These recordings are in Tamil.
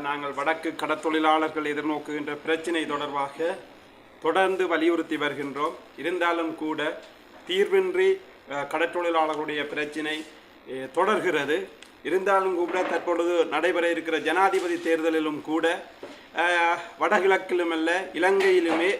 நாங்கள் வடக்கு கடத்தொழிலாளர்கள் எதிர்நோக்குகின்ற பிரச்சினை தொடர்பாக தொடர்ந்து வலியுறுத்தி வருகின்றோம். இருந்தாலும் கூட தீர்வின்றி அஹ், கடற்றொழிலாளர்களுடைய பிரச்சினை தொடர்கிறது. இருந்தாலும் கூட தற்பொழுது நடைபெற இருக்கிற ஜனாதிபதி தேர்தலிலும் கூட வடகிழக்கிலுமல்ல வடகிழக்கிலும் அல்ல இலங்கையிலுமே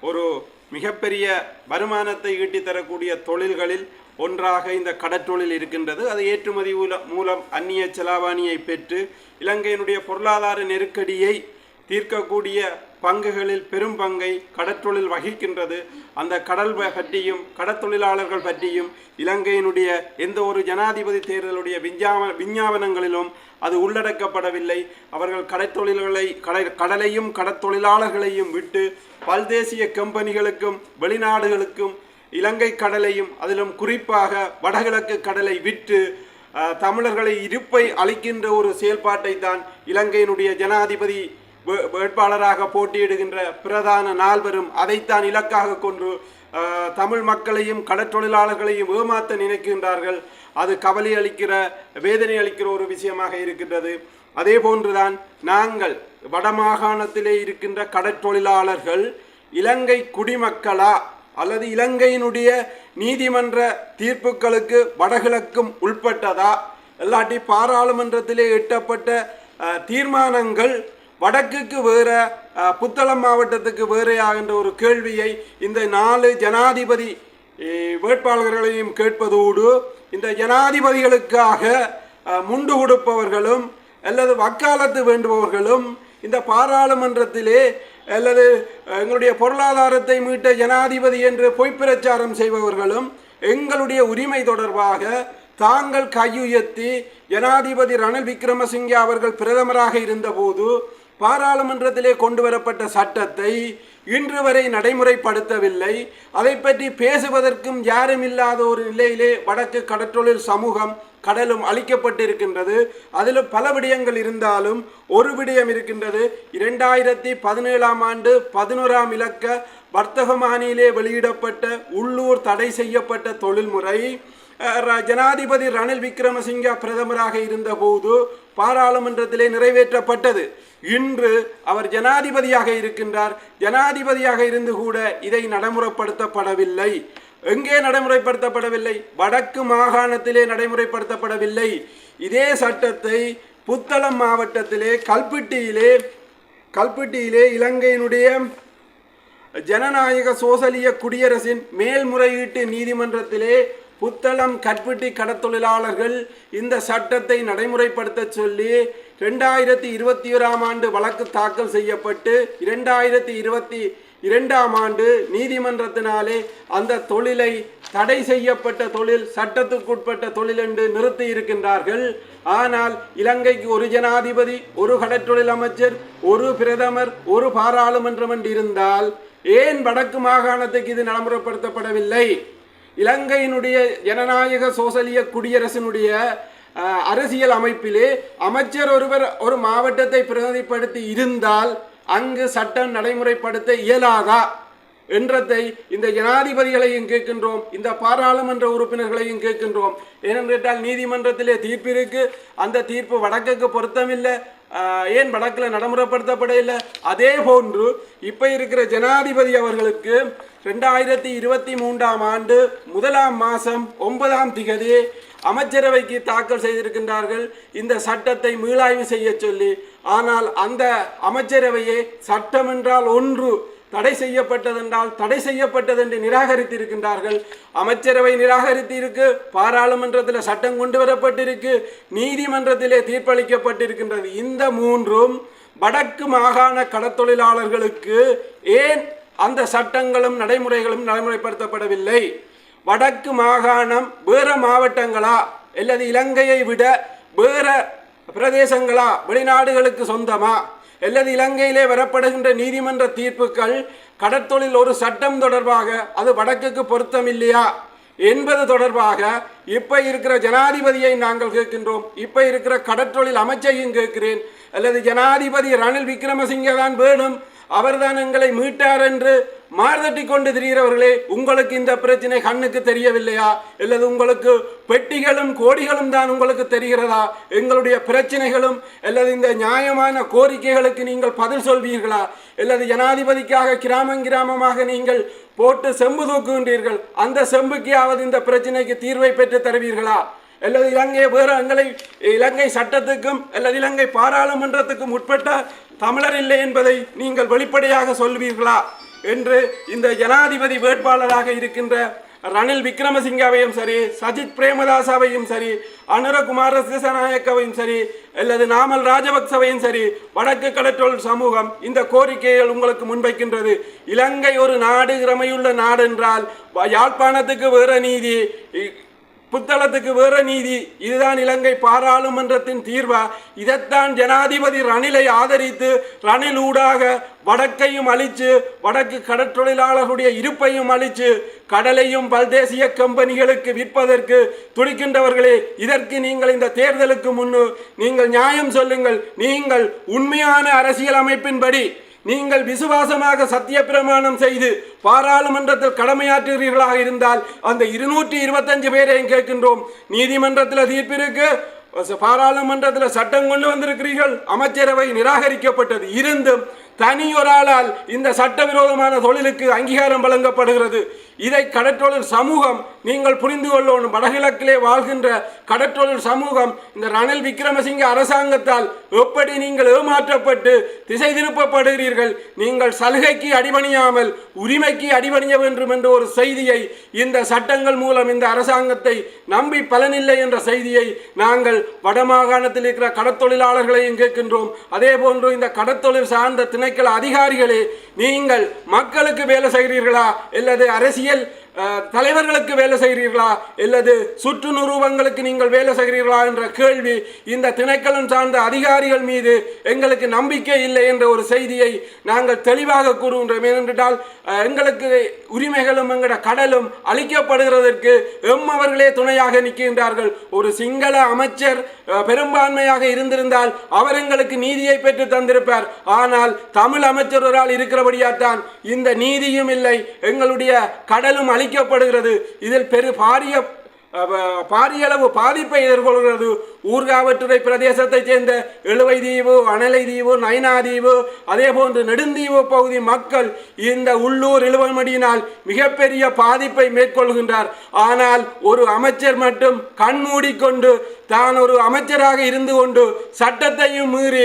ஒரு மிகப்பெரிய வருமானத்தை ஈட்டித் தரக்கூடிய தொழில்களில் ஒன்றாக இந்த கடற்றொழில் இருக்கின்றது. அது ஏற்றுமதி மூல- மூலம் அந்நிய செலாவணியை பெற்று இலங்கையினுடைய பொருளாதார நெருக்கடியை தீர்க்கக்கூடிய பங்குகளில் பெரும் பங்கை கடற்றொழில் வகிக்கின்றது. அந்த கடல் பற்றியும் கடற்தொழிலாளர்கள் பற்றியும் இலங்கையினுடைய எந்த ஒரு ஜனாதிபதி தேர்தலுடைய விஞ்ஞாப விஞ்ஞாபனங்களிலும் அது உள்ளடக்கப்படவில்லை. அவர்கள் கடற்தொழில்களை கடை கடலையும் கடற்தொழிலாளர்களையும் விட்டு பல்தேசிய கம்பெனிகளுக்கும் வெளிநாடுகளுக்கும் இலங்கை கடலையும் அதிலும் குறிப்பாக வடகிழக்கு கடலை விற்று தமிழர்களை இருப்பை அளிக்கின்ற ஒரு செயல்பாட்டை தான் இலங்கையினுடைய ஜனாதிபதி வே- வேட்பாளராக போட்டியிடுகின்ற பிரதான நால்வரும் அதைத்தான் இலக்காக கொண்டு தமிழ் மக்களையும் கடற்றொழிலாளர்களையும் ஏமாற்ற நினைக்கின்றார்கள். அது கவலை அளிக்கிற வேதனை அளிக்கிற ஒரு விஷயமாக இருக்கின்றது. அதே போன்றுதான் நாங்கள் வடமாகாணத்திலே இருக்கின்ற கடற்றொழிலாளர்கள் இலங்கை குடிமக்களா அல்லது இலங்கையினுடைய நீதிமன்ற தீர்ப்புகளுக்கு வடகிழக்கும் உட்பட்டதா இல்லாட்டி பாராளுமன்றத்திலே எட்டப்பட்ட தீர்மானங்கள் வடக்குக்கு வேற புத்தளம் மாவட்டத்துக்கு வேறையாகின்ற ஒரு கேள்வியை இந்த நாலு ஜனாதிபதி வேட்பாளர்களையும் கேட்பதோடு இந்த ஜனாதிபதிகளுக்காக முண்டு கொடுப்பவர்களும் அல்லது வக்காலத்து வேண்டுபவர்களும் இந்த பாராளுமன்றத்திலே அல்லது எங்களுடைய பொருளாதாரத்தை மீட்ட ஜனாதிபதி என்று பொய்ப்பிரச்சாரம் செய்பவர்களும் எங்களுடைய உரிமை தொடர்பாக தாங்கள் கையுயர்த்தி ஜனாதிபதி ரணில் விக்ரமசிங்கே அவர்கள் பிரதமராக இருந்தபோது பாராளுமன்றத்திலே கொண்டு வரப்பட்ட சட்டத்தை இன்று வரை நடைமுறைப்படுத்தவில்லை. அதை பற்றி பேசுவதற்கும் யாரும் இல்லாத ஒரு நிலையிலே வடக்கு கடற்றொழில் சமூகம் கடலும் அளிக்கப்பட்டிருக்கின்றது அதில் பல விடயங்கள் இருந்தாலும் ஒரு விடயம் இருக்கின்றது. இரண்டாயிரத்தி பதினேழாம் ஆண்டு பதினோராம் இலக்க வர்த்தகமானியிலே வெளியிடப்பட்ட உள்ளூர் தடை செய்யப்பட்ட தொழில்முறை ர- ஜனாதிபதி ரணில் விக்ரமசிங்க பிரதமராக இருந்தபோது பாராளுமன்றத்திலே நிறைவேற்றப்பட்டது. இன்று அவர் ஜனாதிபதியாக இருக்கின்றார். ஜனாதிபதியாக இருந்து கூட இதை நடைமுறைப்படுத்தப்படவில்லை. எங்கே நடைமுறைப்படுத்தப்படவில்லை? வடக்கு மாகாணத்திலே நடைமுறைப்படுத்தப்படவில்லை. இதே சட்டத்தை புத்தளம் மாவட்டத்திலே கல்பிட்டியிலே கல்பிட்டியிலே இலங்கையினுடைய ஜனநாயக சோசலிய குடியரசின் மேல்முறையீட்டு நீதிமன்றத்திலே புத்தளம் கற்பிட்டி கடத்தொழிலாளர்கள் இந்த சட்டத்தை நடைமுறைப்படுத்த சொல்லி ரெண்டாயிரத்தி இருபத்தி ஓராம் ஆண்டு வழக்கு தாக்கல் செய்யப்பட்டு இரண்டாயிரத்தி இருபத்தி இரண்டாம் ஆண்டு நீதிமன்றத்தினாலே அந்த தொழிலை தடை செய்யப்பட்ட தொழில் சட்டத்துக்குட்பட்ட தொழில் என்று நிறுத்தி இருக்கின்றார்கள். ஆனால் இலங்கைக்கு ஒரு ஜனாதிபதி ஒரு கடற்றொழில் அமைச்சர் ஒரு பிரதமர் ஒரு பாராளுமன்றம் என்று இருந்தால் ஏன் வடக்கு மாகாணத்துக்கு இது நடைமுறைப்படுத்தப்படவில்லை? இலங்கையினுடைய ஜனநாயக சோசலிய குடியரசினுடைய அரசியல் அமைப்பிலே அமைச்சர் ஒருவர் ஒரு மாவட்டத்தை பிரதிநிதிப்படுத்தி இருந்தால் அங்கு சட்டம் நடைமுறைப்படுத்த இயலாதா என்றதை இந்த ஜனாதிபதிகளையும் கேட்கின்றோம் இந்த பாராளுமன்ற உறுப்பினர்களையும் கேட்கின்றோம். ஏனென்று கேட்டால் நீதிமன்றத்திலே தீர்ப்பு இருக்கு அந்த தீர்ப்பு வடக்குக்கு பொருத்தமில்லை ஏன் வடக்கில் நடைமுறைப்படுத்தப்படவில்லை? அதே போன்று இப்போ இருக்கிற ஜனாதிபதி அவர்களுக்கு ரெண்டாயிரத்தி இருபத்தி மூன்றாம் ஆண்டு முதலாம் மாதம் ஒன்பதாம் திகதி அமைச்சரவைக்கு தாக்கல் செய்திருக்கின்றார்கள். இந்த சட்டத்தை மீளாய்வு செய்ய சொல்லி ஆனால் அந்த அமைச்சரவையே சட்டம் என்றால் ஒன்று தடை செய்யப்பட்டதென்றால் தடை செய்யப்பட்டது என்று நிராகரித்திருக்கின்றார்கள். அமைச்சரவை நிராகரித்து இருக்கு பாராளுமன்றத்தில் சட்டம் கொண்டு வரப்பட்டிருக்கு நீதிமன்றத்திலே தீர்ப்பளிக்கப்பட்டிருக்கின்றது. இந்த மூன்றும் வடக்கு மாகாண கடத்தொழிலாளர்களுக்கு ஏன் அந்த சட்டங்களும் நடைமுறைகளும் நடைமுறைப்படுத்தப்படவில்லை? வடக்கு மாகாணம் வேறு மாவட்டங்களா? அல்லது இலங்கையை விட வேறு பிரதேசங்களா? வெளிநாடுகளுக்கு சொந்தமா? அல்லது இலங்கையிலே வரப்படுகின்ற நீதிமன்ற தீர்ப்புகள் கடற்தொழில் ஒரு சட்டம் தொடர்பாக அது வடக்குக்கு பொருத்தம் இல்லையா என்பது தொடர்பாக இப்போ இருக்கிற ஜனாதிபதியை நாங்கள் கேட்கின்றோம். இப்போ இருக்கிற கடற்றொழில் அமைச்சையும் கேட்கிறேன். அல்லது ஜனாதிபதி ரணில் விக்ரமசிங்க தான் வேணும். அவர்தான் எங்களை மீட்டார் என்று மார்தட்டி கொண்டு திரிகிறவர்களே உங்களுக்கு இந்த பிரச்சனை கண்ணுக்கு தெரியவில்லையா? அல்லது உங்களுக்கு பெட்டிகளும் கோடிகளும் தான் உங்களுக்கு தெரிகிறதா? எங்களுடைய பிரச்சனைகளும் அல்லது இந்த நியாயமான கோரிக்கைகளுக்கு நீங்கள் பதில் சொல்வீர்களா? அல்லது ஜனாதிபதிக்காக கிராமம் கிராமமாக நீங்கள் போட்டு செம்பு தூக்குகின்றீர்கள் அந்த செம்புக்கையாவது இந்த பிரச்சனைக்கு தீர்வை பெற்று தருவீர்களா? அல்லது இலங்கை வேறு எங்களை இலங்கை சட்டத்துக்கும் அல்லது இலங்கை பாராளுமன்றத்துக்கும் உட்பட்ட தமிழர் இல்லை என்பதை நீங்கள் வெளிப்படையாக சொல்வீர்களா? என்று இந்த ஜனாதிபதி வேட்பாளராக இருக்கின்ற ரணில் விக்ரமசிங்காவையும் சரி சஜித் பிரேமதாசாவையும் சரி அனுரகுமார சிசநாயக்கவையும் சரி அல்லது நாமல் ராஜபக்சவையும் சரி வடக்கு கடற்றொல் சமூகம் இந்த கோரிக்கைகள் உங்களுக்கு முன்வைக்கின்றது. இலங்கை ஒரு நாடு திறமையுள்ள நாடு என்றால் யாழ்ப்பாணத்துக்கு வேற நீதி புத்தளத்துக்கு வேற நீதி. இதுதான் இலங்கை பாராளுமன்றத்தின் தீர்வா. இதைத்தான் ஜனாதிபதி ரணிலை ஆதரித்து ரணில் ஊடாக வடக்கையும் அழித்து வடக்கு கடற்றொழிலாளர்களுடைய இருப்பையும் அழித்து கடலையும் பல்தேசிய கம்பெனிகளுக்கு விற்பதற்கு துடிக்கின்றவர்களே இதற்கு நீங்கள் இந்த தேர்தலுக்கு முன்னு நீங்கள் நியாயம் சொல்லுங்கள். நீங்கள் உண்மையான அரசியல் அமைப்பின்படி நீங்கள் விசுவாசமாக சத்திய பிரமாணம் செய்து பாராளுமன்றத்தில் கடமையாற்றுகிறீர்களாக இருந்தால் அந்த இருநூற்றி இருபத்தஞ்சு பேரையும் கேட்கின்றோம்? நீதிமன்றத்தில் தீர்ப்பிற்கு பாராளுமன்றத்தில் சட்டம் கொண்டு வந்திருக்கிறீர்கள். அமைச்சரவை நிராகரிக்கப்பட்டது. இருந்தும் தனி ஒரு ஆளால் இந்த சட்டவிரோதமான தொழிலுக்கு அங்கீகாரம் வழங்கப்படுகிறது. இதை கடற்றொழில் சமூகம் நீங்கள் புரிந்து கொள்ளணும். வடகிழக்கிலே வாழ்கின்ற கடற்றொழில் சமூகம் இந்த ரணில் விக்ரமசிங்க அரசாங்கத்தால் எப்படி நீங்கள் ஏமாற்றப்பட்டு திசை திருப்பப்படுகிறீர்கள்? நீங்கள் சலுகைக்கு அடிபணியாமல் உரிமைக்கு அடிபணிய வேண்டும் என்ற ஒரு செய்தியை இந்த சட்டங்கள் மூலம் இந்த அரசாங்கத்தை நம்பி பலனில்லை என்ற செய்தியை நாங்கள் வடமாகாணத்தில் இருக்கிற கடத்தொழிலாளர்களையும் கேட்கின்றோம். அதே போன்று இந்த கடத்தொழில் சார்ந்த திணைக்கள அதிகாரிகளே நீங்கள் மக்களுக்கு வேலை செய்கிறீர்களா? அல்லது அரசியல் தலைவர்களுக்கு வேலை செய்கிறீர்களா? அல்லது சுற்று நிறுவனங்களுக்கு நீங்கள் வேலை செய்கிறீர்களா என்ற கேள்வி இந்த திணைக்களம் சார்ந்த அதிகாரிகள் மீது எங்களுக்கு நம்பிக்கை இல்லை என்ற ஒரு செய்தியை நாங்கள் தெளிவாக கூறுகின்றோம். ஏனென்றால் எங்களுக்கு உரிமைகளும் எங்களோட கடலும் அளிக்கப்படுகிறதற்கு எம் அவர்களே துணையாக நிற்கின்றார்கள். ஒரு சிங்கள அமைச்சர் பெரும்பான்மையாக இருந்திருந்தால் அவர் எங்களுக்கு நீதியை பெற்று தந்திருப்பார். ஆனால் தமிழ் அமைச்சர் ஒரு ஆள் இருக்கிறபடியாத்தான் இந்த நீதியும் இல்லை எங்களுடைய கடலும் அளிக்கப்படுகிறது இதில் பெரு பாரிய பாரியளவு பாரிய அளவு பாதிப்பை எதிர்கொள்கிறது. ஊர்காவற்றுறை பிரதேசத்தைச் சேர்ந்த இழுவை தீவு அனலை தீவு நைனா தீவு அதே போன்று நெடுந்தீவு பகுதி மக்கள் இந்த உள்ளூர் இழுவமடியினால் மிகப்பெரிய பாதிப்பை மேற்கொள்கின்றார். ஆனால் ஒரு அமைச்சர் மட்டும் கண் மூடிக்கொண்டு தான் ஒரு அமைச்சராக இருந்து கொண்டு சட்டத்தையும் மீறி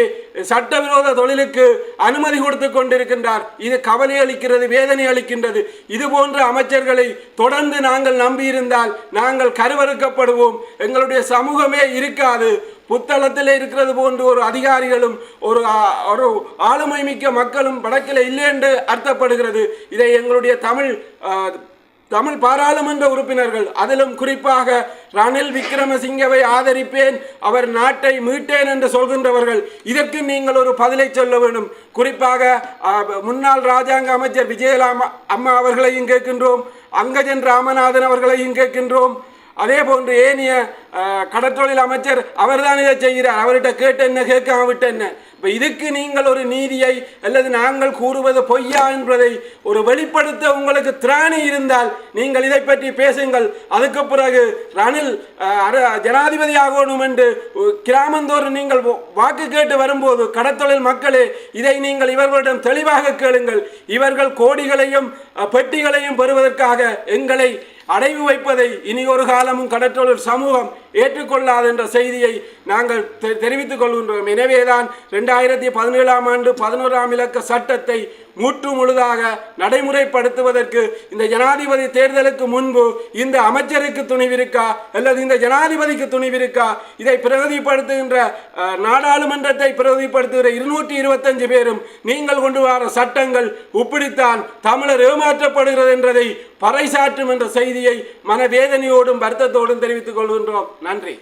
சட்டவிரோத தொழிலுக்கு அனுமதி கொடுத்து கொண்டிருக்கின்றார். இது கவலை அளிக்கிறது வேதனை அளிக்கின்றது. இது போன்ற அமைச்சர்களை தொடர்ந்து நாங்கள் நம்பியிருந்தால் நாங்கள் கருவறுக்கப்படுவோம். எங்களுடைய சமூகமே இருக்காது புத்தளத்தில் இருக்கிறது போன்று ஒரு அதிகாரிகளும் ஒரு ஒரு ஆளுமை மிக்க மக்களும் வடக்கில் இல்லை என்று அர்த்தப்படுகிறது. இதை எங்களுடைய தமிழ் தமிழ் பாராளுமன்ற உறுப்பினர்கள் அதிலும் குறிப்பாக ரணில் விக்ரமசிங்கவை ஆதரிப்பேன் அவர் நாட்டை மீட்டேன் என்று சொல்கின்றவர்கள் இதற்கு நீங்கள் ஒரு பதிலை சொல்ல வேண்டும். குறிப்பாக முன்னாள் ராஜாங்க அமைச்சர் விஜயலாமா அம்மா அவர்களையும் கேட்கின்றோம் அங்கஜன் ராமநாதன் அவர்களையும் கேட்கின்றோம். அதே போன்று ஏனிய கடற்றொழில் அமைச்சர் அவர்தான் இதை செய்கிறார். அவர்கிட்ட கேட்டு என்ன கேட்காம விட்டு என்ன? இப்போ இதுக்கு நீங்கள் ஒரு நீதியை அல்லது நாங்கள் கூறுவது பொய்யா என்பதை ஒரு வெளிப்படுத்த உங்களுக்கு திராணி இருந்தால் நீங்கள் இதை பற்றி பேசுங்கள். அதுக்கு பிறகு ரணில் அர- ஜனாதிபதி ஆகணும் என்று கிராமந்தோறும் நீங்கள் வாக்கு கேட்டு வரும்போது கடத்தொழில் மக்களே இதை நீங்கள் இவர்களிடம் தெளிவாக கேளுங்கள். இவர்கள் கோடிகளையும் பெட்டிகளையும் பெறுவதற்காக எங்களை அடைவு வைப்பதை இனி ஒரு காலமும் கடற்றொழில் சமூகம் ஏற்றுக்கொள்ளாது என்ற செய்தியை நாங்கள் தெ- தெரிவித்துக் கொள்கின்றோம். எனவேதான் ரெண்டாயிரத்தி பதினேழாம் ஆண்டு பதினோராம் இலக்க சட்டத்தை முற்று முழுதாக நடைமுறைப்படுத்துவதற்கு இந்த ஜனாதிபதி தேர்தலுக்கு முன்பு இந்த அமைச்சருக்கு துணிவிருக்கா அல்லது இந்த ஜனாதிபதிக்கு துணிவிருக்கா? இதை பிரதிப்படுத்துகின்ற நாடாளுமன்றத்தை பிரதிப்படுத்துகிற இருநூற்றி இருபத்தஞ்சு பேரும் நீங்கள் கொண்டு வர சட்டங்கள் இப்படித்தான் தமிழர் ஏமாற்றப்படுகிறது என்றதை பறைசாற்றும் என்ற செய்தியை மனவேதனையோடும் வருத்தத்தோடும் தெரிவித்துக் கொள்கின்றோம். நன்றி.